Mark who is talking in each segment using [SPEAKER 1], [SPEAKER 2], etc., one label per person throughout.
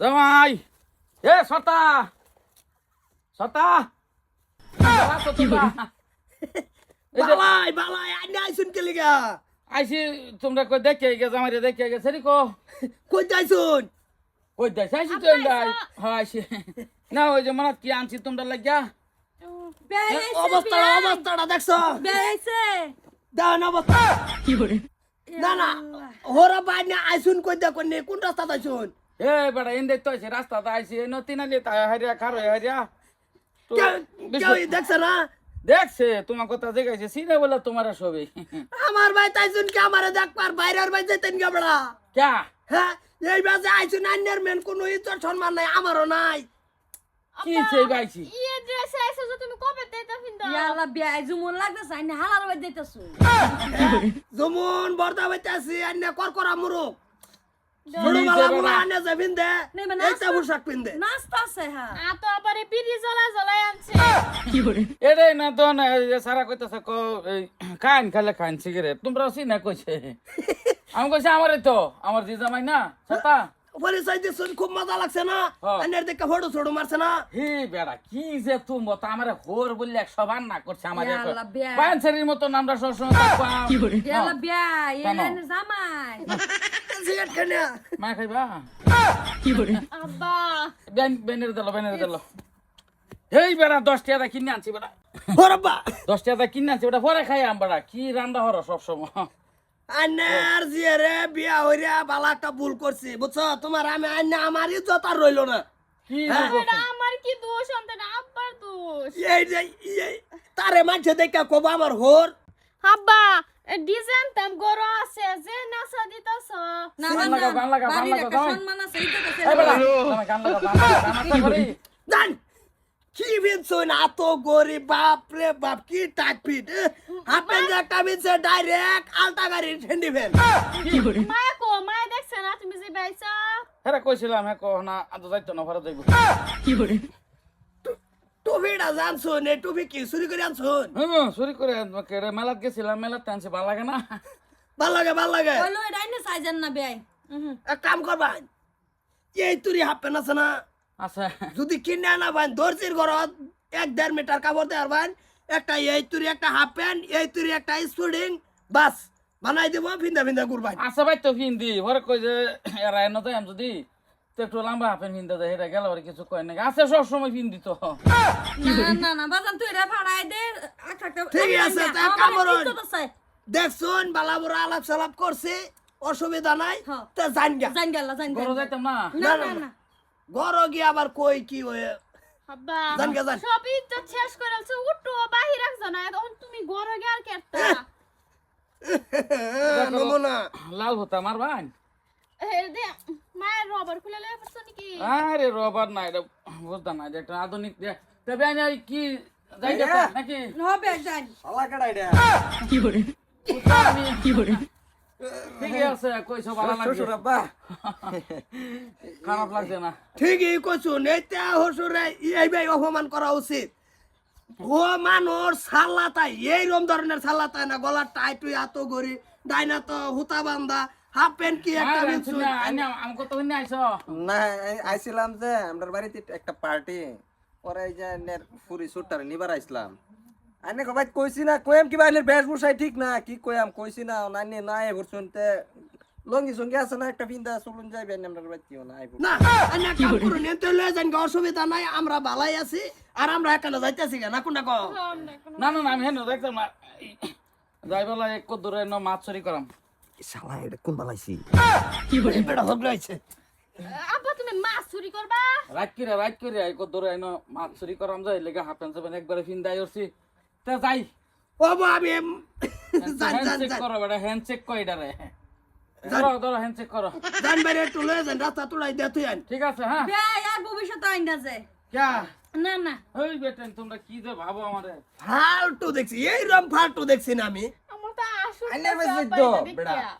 [SPEAKER 1] জামাই। এ সতা সতা
[SPEAKER 2] বালাই বালাই আইনে আইছুন কে লিগা?
[SPEAKER 1] আইসি তোমরা কই দেখে গে জামাই রে দেখে গে সেরি কো
[SPEAKER 2] কই যাইছুন
[SPEAKER 1] কই দেখ আইসি তো এন্ডাই হ্যাঁ আইসি। না ওই যে মনে কি আনছি তোমরা লাগিয়া?
[SPEAKER 2] অবস্থাটা অবস্থাটা দেখছ? দান অবস্থা। না না হোরা বাইনে আইছুন কই দেখুন নে? কোন রাস্তা আইছুন
[SPEAKER 1] এ বেটা এন্ডে তো আইসি রাস্তাতে আইসি এ নতিনালি তা হারিয়া খারো হারিয়া তো
[SPEAKER 2] কেউ
[SPEAKER 1] বেশি-
[SPEAKER 2] দেখছে না?
[SPEAKER 1] দেখছে তোমার কথা দেখাইছে সিনে বলে তোমার সবই
[SPEAKER 2] আমার ভাই তাই তাইছুন কে আমারে দেখবার? বাইরের ভাই যেতেন গাবড়া
[SPEAKER 1] ক্যা
[SPEAKER 2] হ্যাঁ এই বাজে আইছুন আন্যের মেন কোনো ইজ্জত সম্মান নাই আমারও নাই।
[SPEAKER 1] কি সেই গাইছি
[SPEAKER 3] ইয়ে ড্রেস আইছো যে তুমি কবে দেতা ফিন্দা?
[SPEAKER 4] ইয়ালা বিয়া জুমন লাগতেছে আইনে হালার বাই দিতেছু
[SPEAKER 2] যেমন বর্দা বাইতে আছি আন্য কর মুরুক
[SPEAKER 1] না তো না সারা কইতাছে খালে সিগারেট তোমরা কইছে আমি কইছে আমারই তো আমার জিজামাই না না ছাতা
[SPEAKER 2] পরিচয় দিছুন খুব মজা লাগছে না। আন্যের দেখে ফটো ছোটো মারছে না
[SPEAKER 1] হে বেড়া কি যে তুমি তো আমারে হোর বললে এক সবার না করছে আমারে। পাঁচের মতন আমরা সবসময় থাকবাম।
[SPEAKER 4] ইয়ালা
[SPEAKER 1] হ্যাঁ।
[SPEAKER 4] বিয়া
[SPEAKER 1] কেন?
[SPEAKER 4] এনে জামাই
[SPEAKER 2] সিগারেট খানে
[SPEAKER 1] মা খাইবা
[SPEAKER 3] আব্বা
[SPEAKER 1] বেন বেনের দিল বেনের দিল হেই বেড়া দশ টাকা কিনে আনছি বেড়া
[SPEAKER 2] হরব্বা
[SPEAKER 1] দশ টাকা কিনে আনছি বেটা পরে খাই আম বেড়া কি রান্না হর সবসময়
[SPEAKER 2] আন্যার জিয়ারে বিয়া হইরা বালা একটা ভুল করছি বুঝছ? তোমার আমি আন্যা আমার ইজ্জত আর রইল না।
[SPEAKER 1] কি
[SPEAKER 2] হ্যাঁ।
[SPEAKER 3] আমার কি দোষ? অন্তত আব্বার দোষ।
[SPEAKER 2] এই যে এই তারে মাঝে দেখে কব আমার হোর।
[SPEAKER 3] আব্বা ডিজাইন তাম গরো আছে যে নাসা দিতাছ।
[SPEAKER 4] না না
[SPEAKER 1] গান গান।
[SPEAKER 4] সম্মান আছে এইটা তো
[SPEAKER 1] গান গান গান
[SPEAKER 2] কি গরিব বাপ রে বাপ কি টাক ফিট হাফেন যে একটা বিনছে ডাইরেক্ট আলটা গাড়ি ঠেন্ডি ফেন
[SPEAKER 3] মায়া কো মায়া দেখছে না তুমি যে বাইছা
[SPEAKER 1] হেরা কইছিলাম হ্যাঁ কহ না আজ যাইতো না ঘরে যাইব
[SPEAKER 2] টুপিটা জানছুন এই টুপি কি চুরি করে আনছুন?
[SPEAKER 1] হুম চুরি করে আনব কে মেলাত গেছিলাম মেলাত টানছে ভালো লাগে না?
[SPEAKER 2] ভালো লাগে ভালো লাগে।
[SPEAKER 4] এটা সাইজেন না বিয়াই
[SPEAKER 2] এক কাম করবান এই তুরি হাফেন আছে না?
[SPEAKER 1] আচ্ছা
[SPEAKER 2] যদি কিনে আনা বান দর্জির ঘরত এক দেড় মিটার কাপড় দেওয়ার বান একটা এই তুরি একটা হাফ প্যান্ট এই তুরি একটা স্পুডিং বাস বানাই দেবো ফিন্দা ফিন্দা করবান।
[SPEAKER 1] আচ্ছা ভাই তো ফিন্দি ঘরে কই যে এরা এনে তো যদি তো একটু লম্বা হাফেন ফিন্দা দেয় এটা গেল আর কিছু কয় নাকি? আছে সব সময় ফিন্দি তো।
[SPEAKER 4] না না না বাজান তুই রে দে আচ্ছা
[SPEAKER 2] ঠিক আছে, তা। দেখছুন বালা বুড়া আলাপ সালাপ করছে অসুবিধা নাই। তা জান গা।
[SPEAKER 4] জান গেল জান
[SPEAKER 1] ঘরে
[SPEAKER 4] গেল
[SPEAKER 1] যাইতাম না?
[SPEAKER 4] না না না
[SPEAKER 2] ঘর গিয়ে আবার কই কি হয়ে জান
[SPEAKER 3] সবই তো শেষ করে আলছো উঠো বাহির রাখছো না এখন তুমি ঘরে গে আর কেটতা
[SPEAKER 1] লাল হতা আমার ভাই। আরে রবার না এটা বুঝতাম না যে একটা আধুনিক দিয়ে তবে আমি আর কি যাই। নাকি
[SPEAKER 4] হবে
[SPEAKER 1] খারাপ লাগছে না।
[SPEAKER 2] ঠিকই কছুন এইটা হসুরে এই ভাই অপমান করা উচিত। ও মানুষ সাল্লাতাই এই রকম ধরনের সাল্লাতাই না গলার টাই টুই এত গড়ি ডাইনা তো হুতা বান্দা হাফ প্যান্ট কি একটা বিনছুন
[SPEAKER 1] আমাকে তো হইনি আইছো।
[SPEAKER 5] না আইছিলাম যে আমার বাড়িতে একটা পার্টি পরে এই যে নের ফুরি সুটটারে নিবার আইছিলাম। আইনে কবাই কইছি না কইম কিবা আইনের বেশভূষাই ঠিক না কি কইম কইছি না নানি নাই ভরছুন তে লঙ্গি সঙ্গি আছে না একটা পিন্দা চলুন যাইবে আপনার বাড়িতেও না আইব।
[SPEAKER 2] না আন্না কাম করুন এতে লয়ে যান গে, অসুবিধা নাই আমরা ভালাই আছি আর আমরা এখানে যাইতেছি না কোনটা কো
[SPEAKER 1] না না না আমি হেন দেখতাম না যাই বলা এক দূরে ন মাছ চুরি করাম।
[SPEAKER 5] শালা এটা কোন বালাইছি?
[SPEAKER 2] বেটা হগলাইছে
[SPEAKER 3] আব্বা তুমি মাছ চুরি করবা?
[SPEAKER 1] রাত করে রাত করে এক দূরে ন মাছ চুরি করাম যাই লেগে হাফ প্যান্ট সেভেন একবারে ফিন্দাই উঠছি। তা যাই।
[SPEAKER 2] ও আমি জান জান
[SPEAKER 1] হ্যান্ডশেক
[SPEAKER 2] জান
[SPEAKER 1] করো বেটা কই এটারে ধরো ধরো হ্যান্ডশেক করো
[SPEAKER 2] জান বাইরে একটু লয়ে যান রাস্তা তুলাই দে তুই
[SPEAKER 1] ঠিক আছে হ্যাঁ?
[SPEAKER 4] বিয়াই আর ভবিষ্যতে আইনা যে। না না।
[SPEAKER 1] ওই বেটেন তোমরা কি যে ভাবো আমারে?
[SPEAKER 2] ফালতু দেখছি এই রকম ফালতু দেখছি না আমি।
[SPEAKER 3] আমার তো আসল
[SPEAKER 5] আইনের বেশি তো, বেড়া।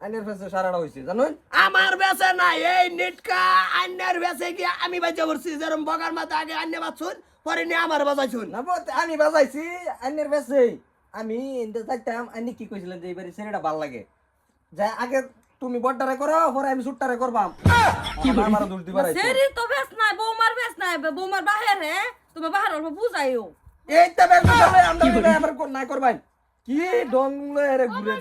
[SPEAKER 5] আইনের ফেসে সারাটা হইছে জানুন
[SPEAKER 2] আমার বেসে না এই নিটকা আন্যার বেসে গিয়ে আমি বাজা করছি যেরকম বগার মাথা আগে আন্যা বাজছুন পরে নিয়ে আমার বাজাইছুন
[SPEAKER 5] না আমি বাজাইছি আইনের ফেসে আমি ইন্দে যাইতাম আইনি কি কইছিলেন যে এবারে ছেলেটা ভালো লাগে। যা আগে তুমি বড়টারে করো পরে আমি সুটটারে করবাম। আমার মারা দূর দিবার আইছে।
[SPEAKER 4] সেরি তো বেশ নাই বৌমার বেশ নাই বৌমার বাহির হে তুমি বাহির অল্প বুঝাইও।
[SPEAKER 5] এইটা বেশ বুঝালে আমরা আমরা আবার কর- করবাই। কি ডং লয়ে রে ঘুরে